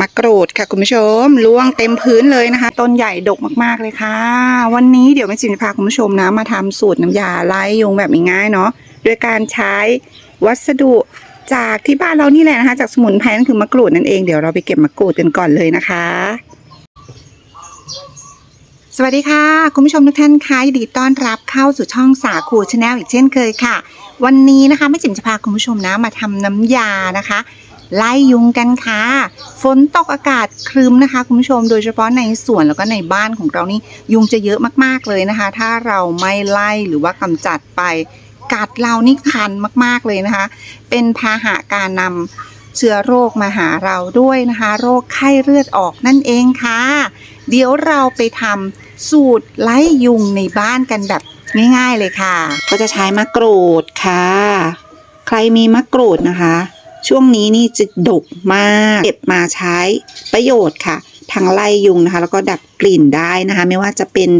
มะกรูดค่ะคุณผู้ชมล่วงเต็มพื้นเลยนะคะ ต้นใหญ่ดกมากๆเลยค่ะ วันนี้เดี๋ยวแม่จิมจะพาคุณผู้ชมนะ มาทำสูตรน้ำยาไล่ยุงแบบง่ายๆเนาะโดยการใช้วัสดุจากที่บ้านเรานี่แหละนะคะ จากสมุนไพรนั่นคือมะกรูดนั่นเองเดี๋ยวเราไปเก็บมะกรูดกันก่อนเลยนะคะ สวัสดีค่ะ คุณผู้ชมทุกท่านคะยินดีต้อนรับเข้าสู่ช่องสาคูชาแนลอีกเช่นเคยค่ะ วันนี้นะคะแม่จิ๋มจะพาคุณผู้ชมนะมาทำน้ำยานะคะ ไล่ยุงกันค่ะ ฝนตกอากาศครึ้มนะคะ คุณผู้ชมโดยเฉพาะในสวนแล้วก็ในบ้านของเรานี่ยุงจะเยอะมากๆเลยนะคะ ถ้าเราไม่ไล่หรือว่ากำจัดไป กัดเรานี่คันมากๆเลยนะคะ เป็นพาหะการนำเชื้อโรคมาหาเราด้วยนะคะ โรคไข้เลือดออกนั่นเองค่ะ เดี๋ยวเราไปทำสูตรไล่ยุงในบ้านกันแบบง่ายๆเลยค่ะ ก็จะใช้มะกรูดค่ะ ใครมีมะกรูดนะคะ ช่วงนี้นี่จะดกมากเก็บมาใช้ประโยชน์ค่ะทั้งไล่ยุงนะคะ แล้วก็ดับกลิ่นได้นะคะ ไม่ว่าจะเป็น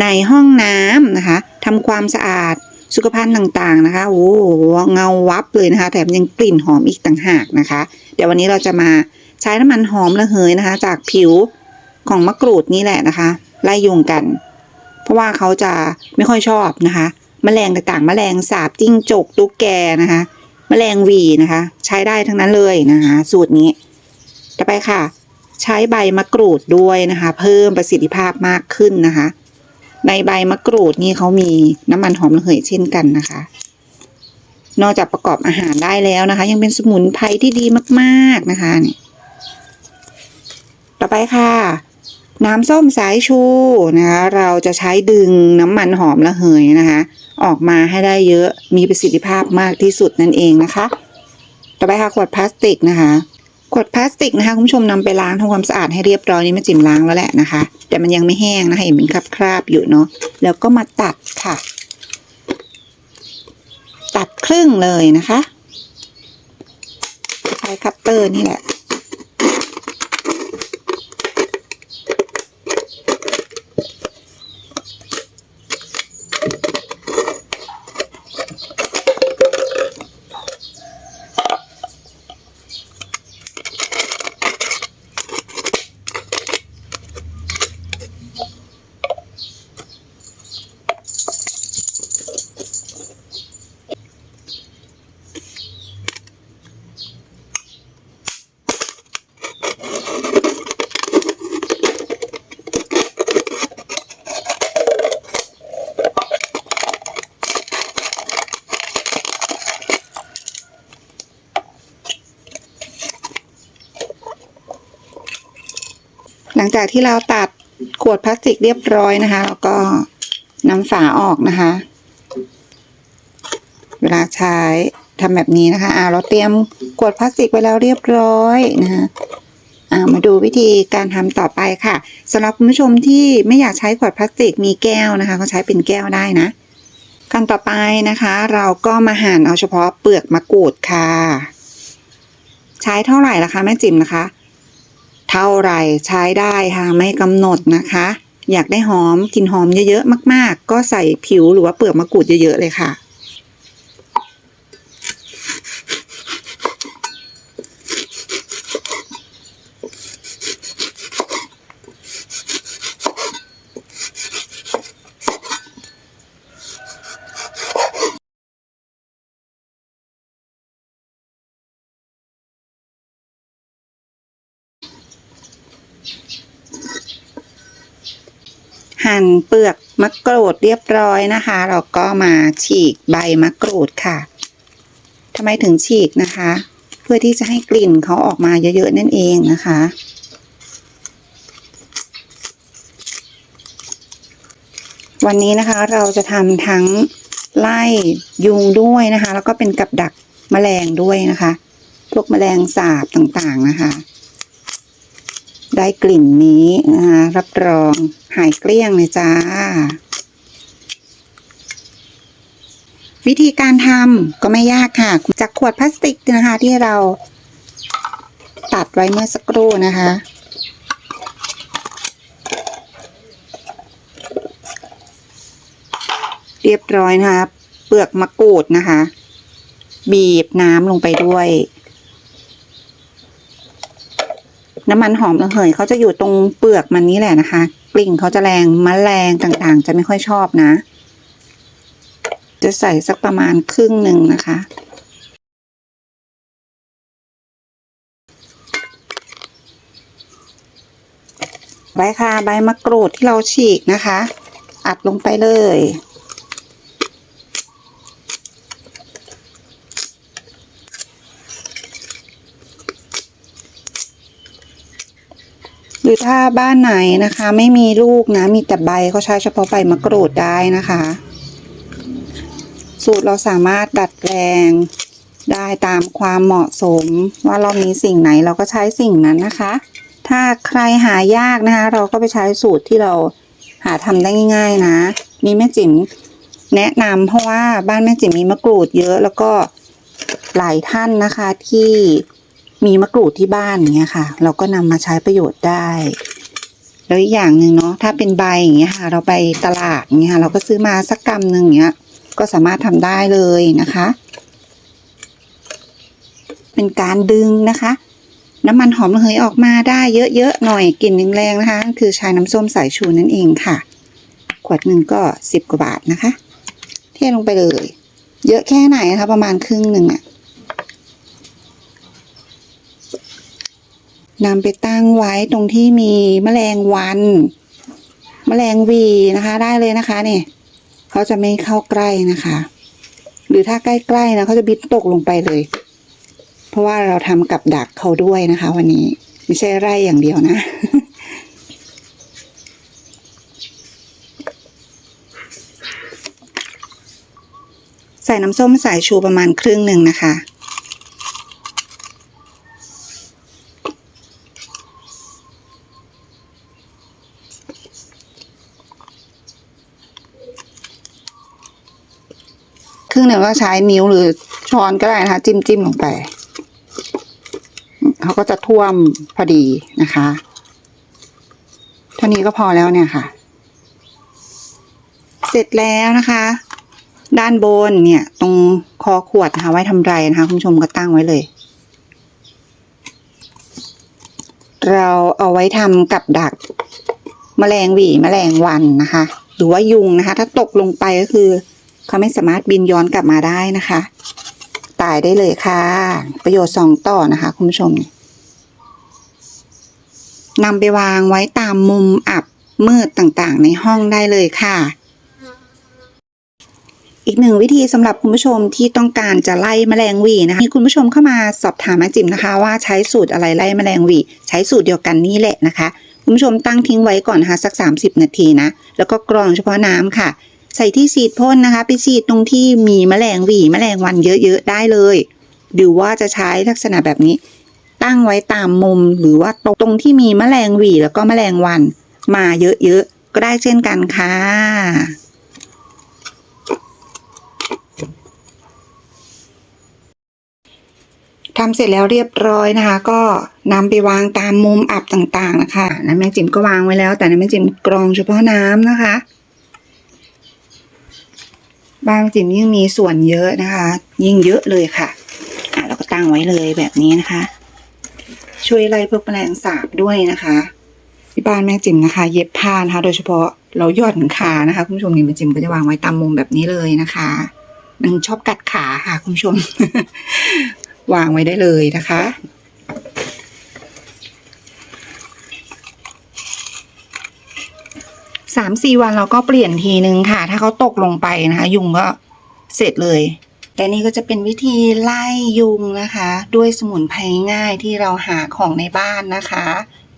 ในห้องน้ำนะคะทำความสะอาดสุขภัณฑ์ต่างๆนะคะโอ้โหเงาวับเลยนะคะแถมยังกลิ่นหอมอีกต่างหากนะคะ เดี๋ยววันนี้เราจะมาใช้น้ำมันหอมระเหยนะคะ จากผิวของมะกรูดนี่แหละนะคะไล่ยุงกัน เพราะว่าเขาจะไม่ค่อยชอบนะคะแมลงต่างๆแมลงสาบจิ้งจกตุ๊กแกนะคะ แมลงวีนะคะ ใช้ได้ทั้งนั้นเลยนะคะ สูตรนี้ต่อไปค่ะ ใช้ใบมะกรูดด้วยนะคะ เพิ่มประสิทธิภาพมากขึ้นนะคะ ในใบมะกรูดนี่เขามีน้ำมันหอมระเหยเช่นกันนะคะ นอกจากประกอบอาหารได้แล้วนะคะ ยังเป็นสมุนไพรที่ดีมากๆนะคะนี่ต่อไปค่ะน้ำส้มสายชูนะคะ เราจะใช้ดึงน้ำมันหอมระเหยนะคะ ออกมาให้ได้เยอะมีประสิทธิภาพมากที่สุดนั่นเองนะคะ ต่อไปค่ะขวดพลาสติกนะคะขวดพลาสติกนะคะคุณผู้ชมนำไปล้างทำความสะอาดให้เรียบร้อยนี่ม่จิ๋มล้างแล้วแหละนะคะ แต่มันยังไม่แห้งนะคะเห็นเป็นคราบๆอยู่เนาะแล้วก็มาตัดค่ะ ตัดครึ่งเลยนะคะ ใช้คัตเตอร์นี่แหละ หลังจากที่เราตัดขวดพลาสติกเรียบร้อยนะคะ แล้วก็นำฝาออกนะคะ เวลาใช้ทำแบบนี้นะคะอ่าเราเตรียมขวดพลาสติกไว้แล้วเรียบร้อยนะคะามาดูวิธีการทำต่อไปค่ะสำหรับคุณผู้ชมที่ไม่อยากใช้ขวดพลาสติกมีแก้วนะคะ ก็ใช้เป็นแก้วได้นะ ขั้นต่อไปนะคะ เราก็มาหั่นเอาเฉพาะเปลือกมะกรูดค่ะ ใช้เท่าไหร่ล่ะคะแม่จิ๋มนะคะ เท่าไหร่ใช้ได้ค่ะไม่กำหนดนะคะ อยากได้หอมกลิ่นหอมเยอะๆมาก ๆ ก็ใส่ผิวหรือว่าเปลือกมะกรูดเยอะๆเลยค่ะ หั่นเปลือกมะกรูดเรียบร้อยนะคะ เราก็มาฉีกใบมะกรูดค่ะทำไมถึงฉีกนะคะ เพื่อที่จะให้กลิ่นเขาออกมาเยอะๆนั่นเองนะคะ วันนี้นะคะเราจะทำทั้งไล่ยุงด้วยนะคะ แล้วก็เป็นกับดักแมลงด้วยนะคะ พวกแมลงสาบต่างๆนะคะ ได้กลิ่นนี้นะคะรับรองหายเกลี้ยงเลยจ้า วิธีการทำก็ไม่ยากค่ะ จากขวดพลาสติกนะคะ ที่เราตัดไว้เมื่อสักครู่นะคะเรียบร้อยนะคะ เปลือกมะกรูดนะคะ บีบน้ำลงไปด้วย น้ำมันหอมระเหยเขาจะอยู่ตรงเปลือกมันนี้แหละนะคะ กลิ่นเขาจะแรงมแมลงต่างๆ จะไม่ค่อยชอบนะ จะใส่สักประมาณครึ่งหนึ่งนะคะ ใบค่ะใบมะกรูดที่เราฉีกนะคะ อัดลงไปเลย รือถ้าบ้านไหนนะคะ ไม่มีลูกนะ มีแต่ใบก็ใช้เฉพาะใบมะกรูดได้นะคะ สูตรเราสามารถดัดแปลงได้ตามความเหมาะสม ว่าเรามีสิ่งไหนเราก็ใช้สิ่งนั้นนะคะ ถ้าใครหายากนะคะ เราก็ไปใช้สูตรที่เราหาทำได้ง่าย ๆนะ นี่แม่จิ๋มแนะนำเพราะว่าบ้านแม่จิ๋มมีมะกรูดเยอะแล้วก็หลายท่านนะคะที่ มีมะกรูดที่บ้านอย่างเงี้ยค่ะ เราก็นำมาใช้ประโยชน์ได้ แล้วอีกอย่างหนึ่งเนาะถ้าเป็นใบอย่างเงี้ยค่ะ เราไปตลาดอย่างเงี้ยเราก็ซื้อมาสักกำหนึ่งอย่างเงี้ย ก็สามารถทำได้เลยนะคะ เป็นการดึงนะคะ น้ำมันหอมระเหยออกมาได้เยอะๆหน่อยกลิ่นแรงๆนะคะ คือใช้น้ำส้มสายชูนั่นเองค่ะ ขวดหนึ่งก็สิบกว่าบาทนะคะ เทลงไปเลย เยอะแค่ไหนนะคะ ประมาณครึ่งหนึ่งอะ นำไปตั้งไว้ตรงที่มีแมลงวัน แมลงวีนะคะ ได้เลยนะคะเนี่ยเขาจะไม่เข้าใกล้นะคะ หรือถ้าใกล้ๆนะเขาจะบินตกลงไปเลย เพราะว่าเราทำกับดักเขาด้วยนะคะ วันนี้ไม่ใช่ไร่อย่างเดียวนะใส่น้ำส้มสายชูประมาณครึ่งหนึ่งนะคะ รึ่งหนึ่งก็ใช้นิ้วหรือช้อนก็ได้นะคะ จิ้มจิ้มลงไปเขาก็จะท่วมพอดีนะคะ เท่านี้ก็พอแล้วเนี่ยค่ะ เสร็จแล้วนะคะ ด้านบนเนี่ย ตรงคอขวดนะคะไว้ทำไรนะคะ คุณผู้ชมก็ตั้งไว้เลย เราเอาไว้ทำกับดักแมลงหวีแมลงวันนะคะ หรือว่ายุงนะคะ ถ้าตกลงไปก็คือ เขาไม่สามารถบินย้อนกลับมาได้นะคะ ตายได้เลยค่ะ ประโยชน์สองต่อนะคะ คุณผู้ชมนำไปวางไว้ตามมุมอับมืดต่างๆ ในห้องได้เลยค่ะ อีกหนึ่งวิธีสำหรับคุณผู้ชมที่ต้องการจะไล่แมลงวีนะคะมีคุณผู้ชมเข้ามาสอบถามอาจิมนะคะ ว่าใช้สูตรอะไรไล่แมลงวีใช้สูตรเดียวกันนี่แหละนะคะ คุณผู้ชมตั้งทิ้งไว้ก่อนนะคะสัก 30 นาทีนะ แล้วก็กรองเฉพาะน้ำค่ะ ใส่ที่ฉีดพ่นนะคะ ไปฉีดตรงที่มีแมลงหวีแมลงวันเยอะๆได้เลย หรือว่าจะใช้ลักษณะแบบนี้ ตั้งไว้ตามมุมหรือว่าตรงตรงที่มีแมลงหวีแล้วก็แมลงวัน มาเยอะๆก็ได้เช่นกันค่ะทำเสร็จแล้วเรียบร้อยนะคะ ก็นำไปวางตามมุมอับต่างๆนะคะน้ำแม่จิ๋มก็วางไว้แล้ว แต่น้ำแม่จิ๋มกรองเฉพาะน้ำนะคะ บานแม่จิ๋มยิ่งมีส่วนเยอะนะคะ ยิ่งเยอะเลยค่ะอะเราก็ตั้งไว้เลยแบบนี้นะคะ ช่วยไล่พวกแมลงสาบด้วยนะคะที่บ้านแม่จิ๋มนะคะ เย็บผ้านะคะ โดยเฉพาะเราหย่อนขานะคะคุณผู้ชมนี่แม่จิ๋มก็จะวางไว้ตามมุมแบบนี้เลยนะคะมันชอบกัดขาค่ะคุณผู้ชม วางไว้ได้เลยนะคะ สามสี่วันเราก็เปลี่ยนทีนึงค่ะ ถ้าเขาตกลงไปนะคะ ยุงก็เสร็จเลย แต่นี่ก็จะเป็นวิธีไล่ยุงนะคะ ด้วยสมุนไพรง่ายที่เราหาของในบ้านนะคะ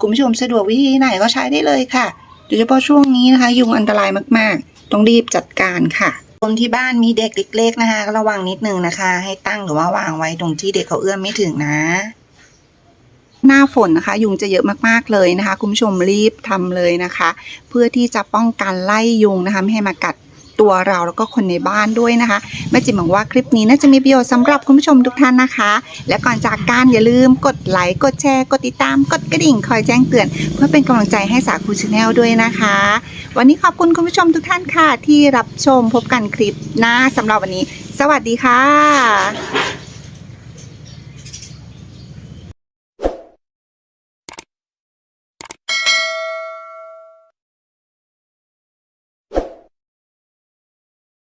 คุณผู้ชมสะดวกวิธีไหนก็ใช้ได้เลยค่ะ โดยเฉพาะช่วงนี้นะคะ ยุงอันตรายมากๆ ต้องรีบจัดการค่ะคนที่บ้านมีเด็กเล็กๆนะคะ ระวังนิดนึงนะคะ ให้ตั้งหรือว่าวางไว้ตรงที่เด็กเขาเอื้อมไม่ถึงนะ หน้าฝนนะคะ ยุงจะเยอะมากๆเลยนะคะ คุณผู้ชมรีบทำเลยนะคะ เพื่อที่จะป้องกันไล่ยุงนะคะไม่ให้มากัดตัวเราแล้วก็คนในบ้านด้วยนะคะแม่จิ๋มหวังว่าคลิปนี้น่าจะมีประโยชน์สำหรับคุณผู้ชมทุกท่านนะคะ และก่อนจากการอย่าลืมกดไลค์กดแชร์ กดติดตาม กดกระดิ่งคอยแจ้งเตือน เพื่อเป็นกำลังใจให้สาคูชาแนลด้วยนะคะ วันนี้ขอบคุณคุณผู้ชมทุกท่านค่ะ ที่รับชมพบกันคลิปหน้าสำหรับวันนี้ สวัสดีค่ะ